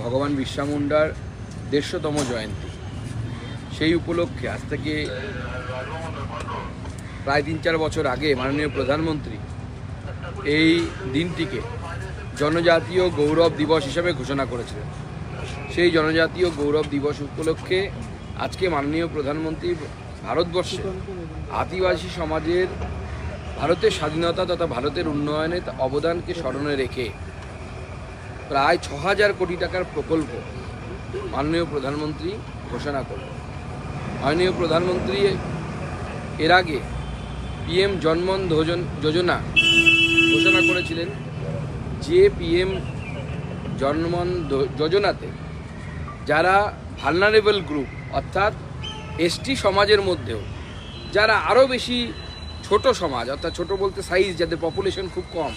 ভগবান বিরসা মুন্ডার দেড়শোতম জয়ন্তী। সেই উপলক্ষে আজ থেকে প্রায় তিন চার বছর আগে মাননীয় প্রধানমন্ত্রী এই দিনটিকে জনজাতীয় গৌরব দিবস হিসেবে ঘোষণা করেছিলেন। সেই জনজাতীয় গৌরব দিবস উপলক্ষে আজকে মাননীয় প্রধানমন্ত্রী ভারতবর্ষে আদিবাসী সমাজের ভারতের স্বাধীনতা তথা ভারতের উন্নয়নে অবদানকে স্মরণে রেখে প্রায় ছ হাজার কোটি টাকার প্রকল্প মাননীয় প্রধানমন্ত্রী ঘোষণা করলেন মাননীয় প্রধানমন্ত্রী এর আগে পিএম জন্মন যোজন- ঘোষণা করেছিলেন যে পিএম জন্মন যোজনাতে যারা ভালনারেবল গ্রুপ অর্থাৎ এসটি সমাজের মধ্যেও যারা আরও বেশি ছোট সমাজ, অর্থাৎ ছোট বলতে সাইজ যাদের পপুলেশন খুব কম,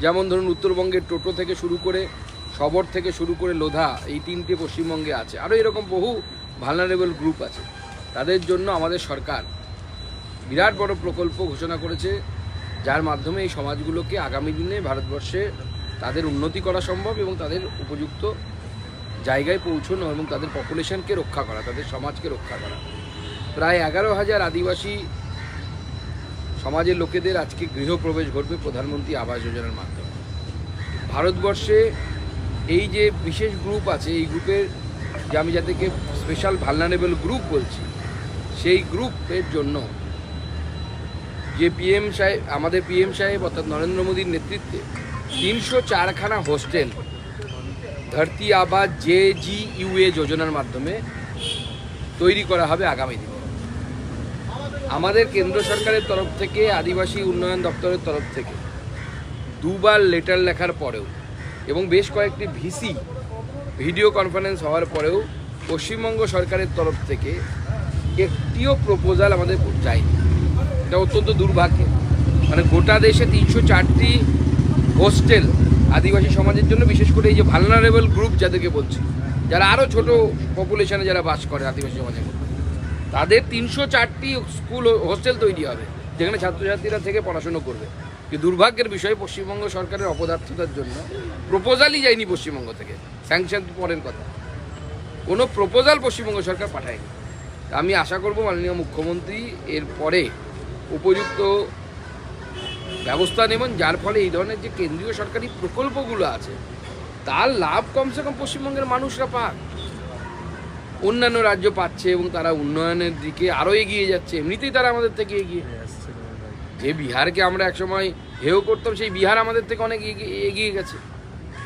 যেমন ধরুন উত্তরবঙ্গের টোটো থেকে শুরু করে শবর থেকে শুরু করে লোধা এই তিনটে পশ্চিমবঙ্গে আছে। আরও এরকম বহু ভালনারেবল গ্রুপ আছে। তাদের জন্য আমাদের সরকার বিরাট বড় প্রকল্প ঘোষণা করেছে, যার মাধ্যমে এই সমাজগুলোকে আগামী দিনে ভারতবর্ষে তাদের উন্নতি করা সম্ভব এবং তাদের উপযুক্ত জায়গায় পৌঁছানো এবং তাদের পপুলেশনকে রক্ষা করা, তাদের সমাজকে রক্ষা করা। প্রায় এগারো হাজার আদিবাসী সমাজের লোকেদের আজকে গৃহপ্রবেশ ঘটবে প্রধানমন্ত্রী আবাস যোজনার মাধ্যমে। ভারতবর্ষে এই যে বিশেষ গ্রুপ আছে, এই গ্রুপের যে আমি যাদেরকে স্পেশাল ভালনারেবল গ্রুপ বলছি, সেই গ্রুপের জন্য যে পিএম সাহেব, আমাদের পিএম সাহেব অর্থাৎ নরেন্দ্র মোদীর নেতৃত্বে তিনশো চারখানা হোস্টেল ধরতি আবাস জে জি ইউএ যোজনার মাধ্যমে তৈরি করা হবে আগামী দিনে। আমাদের কেন্দ্র সরকারের তরফ থেকে, আদিবাসী উন্নয়ন দপ্তরের তরফ থেকে দুবার লেটার লেখার পরেও এবং বেশ কয়েকটি ভিসি ভিডিও কনফারেন্স হওয়ার পরেও পশ্চিমবঙ্গ সরকারের তরফ থেকে একটিও প্রপোজাল আমাদের যায়নি। এটা অত্যন্ত দুর্ভাগ্য। মানে গোটা দেশে তিনশো চারটি হোস্টেল আদিবাসী সমাজের জন্য, বিশেষ করে এই যে ভালনারেবল গ্রুপ যাদেরকে বলছি, যারা আরও ছোট পপুলেশনে যারা বাস করে আদিবাসী সমাজের তাদের তিনশো চারটি স্কুল হোস্টেল তৈরি হবে, যেখানে ছাত্রছাত্রীরা থেকে পড়াশুনো করবে। কিন্তু দুর্ভাগ্যের বিষয় পশ্চিমবঙ্গ সরকারের অপদার্থতার জন্য প্রপোজালই যায়নি পশ্চিমবঙ্গ থেকে। স্যাংশন পরের কথা। কোনো প্রপোজাল পশ্চিমবঙ্গ সরকার পাঠায়নি। আমি আশা করব মাননীয় মুখ্যমন্ত্রী এর পরে উপযুক্ত ব্যবস্থা নেবেন, যার ফলে এই ধরনের যে কেন্দ্রীয় সরকারি প্রকল্পগুলো আছে, তার লাভ কমসে কম পশ্চিমবঙ্গের মানুষরা পাক। অন্যান্য রাজ্য পাচ্ছে এবং তারা উন্নয়নের দিকে আরও এগিয়ে যাচ্ছে, এমনিতেই তারা আমাদের থেকে এগিয়ে যে বিহারকে আমরা একসময় হেয় করতাম সেই বিহার আমাদের থেকে অনেক এগিয়ে এগিয়ে গেছে।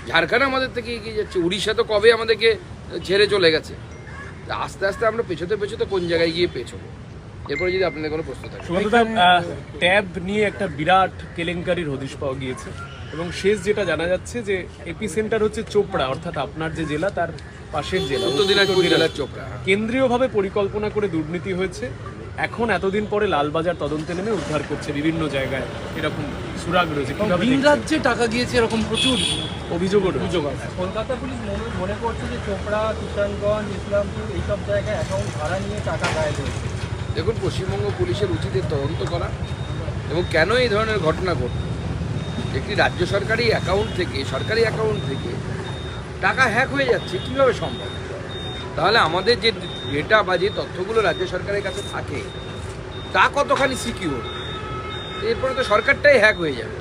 ঝাড়খণ্ড আমাদের থেকে এগিয়ে যাচ্ছে। উড়িষ্যা তো কবে আমাদেরকে ছেড়ে চলে গেছে? আস্তে আস্তে আমরা পেছোতে পেছোতে কোন জায়গায় গিয়ে পেছোবো? এরপরে যদি আপনাদের কোনো প্রশ্ন থাকে। ট্যাব নিয়ে একটা বিরাট কেলেঙ্কারির হদিশ পাওয়া গিয়েছে। এবং শেষ যেটা জানা যাচ্ছে যে এপি সেন্টার হচ্ছে চোপড়া অর্থাৎ আপনার যে জেলা তার পাশের জেলা উত্তর দিনাজপুর। জেলার চোপড়া। কেন্দ্রীয়ভাবে পরিকল্পনা করে দুর্নীতি হয়েছে। এখন এতদিন পরে লালবাজার তদন্তে নেমে উদ্ধার করছে বিভিন্ন জায়গায় এরকম সুরাগ রয়েছে। ভিন? রাজ্যে টাকা গিয়েছে এরকম প্রচুর অভিযোগও অভিযোগ কলকাতা পুলিশ মনে মনে করছে যে চোপড়া কিষানগঞ্জ ইসলামপুর এইসব জায়গায় অ্যাকাউন্ট ভাড়া নিয়ে টাকা গায়েব হয়েছে। দেখুন পশ্চিমবঙ্গ পুলিশের উচিত তদন্ত করা এবং কেন এই ধরনের ঘটনা ঘটল? একটি রাজ্য সরকারি অ্যাকাউন্ট থেকে সরকারি অ্যাকাউন্ট থেকে টাকা হ্যাক হয়ে যাচ্ছে কীভাবে সম্ভব? তাহলে আমাদের যে ডেটা বা যে তথ্যগুলো রাজ্য সরকারের কাছে থাকে তা কতখানি সিকিউর এরপরে তো সরকারটাই হ্যাক হয়ে যাবে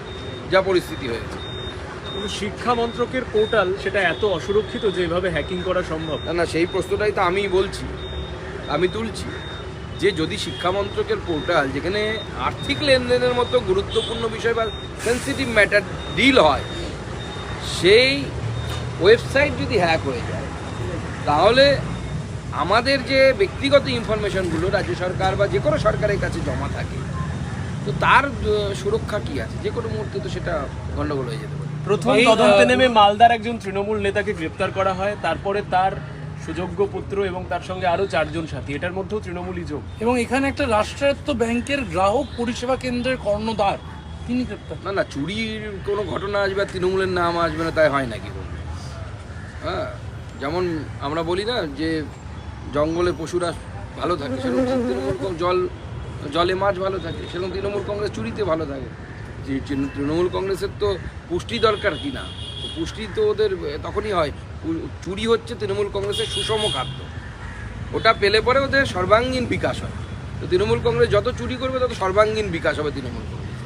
যা পরিস্থিতি হয়েছে। শিক্ষা মন্ত্রকের পোর্টাল সেটা এত অসুরক্ষিত যে এভাবে হ্যাকিং করা সম্ভব? না না সেই প্রশ্নটাই তো আমিই বলছি আমি তুলছি যে যদি শিক্ষা মন্ত্রকের পোর্টাল যেখানে আর্থিক লেনদেনের মতো গুরুত্বপূর্ণ বিষয় বা সেন্সিটিভ ম্যাটার ডিল হয় সেই ওয়েবসাইট যদি হ্যাক হয়ে যায় তাহলে আমাদের যে ব্যক্তিগত ইনফরমেশনগুলো রাজ্য সরকার বা যে কোনো সরকারের কাছে জমা থাকে তো তার সুরক্ষা কি আছে? যে কোনো মুহূর্তে তো সেটা গণ্ডগোল হয়ে যেতে পারে। প্রথম তদন্তে নেমে মালদার একজন তৃণমূল নেতাকে গ্রেপ্তার করা হয় তারপরে তার সুযোগ্য পুত্র এবং তার সঙ্গে আরও চারজন সাথী এটার মধ্যেও তৃণমূলই যোগ। এবং এখানে একটা রাষ্ট্রায়ত্ত ব্যাংকের গ্রাহক পরিষেবা কেন্দ্রের কর্ণধার তিনি গ্রেপ্তার। না না চুরির কোনো ঘটনা আসবে আর তৃণমূলের নাম আসবে না তাই হয় নাকি হ্যাঁ যেমন আমরা বলি না যে জঙ্গলে পশুরা ভালো থাকে, সেরকম তৃণমূল জল, জলে মাছ ভালো থাকে, সেরকম তৃণমূল কংগ্রেস চুরিতে ভালো থাকে। যে তৃণমূল কংগ্রেসের তো পুষ্টি দরকার কি না? পুষ্টি তো ওদের, তখনই হয়। চুরি হচ্ছে তৃণমূল কংগ্রেসের সুষম খাদ্য। ওটা পেলে পরে ওদের সর্বাঙ্গীন বিকাশ হয়। তো তৃণমূল কংগ্রেস যত চুরি করবে, তত সর্বাঙ্গীন বিকাশ হবে তৃণমূল কংগ্রেস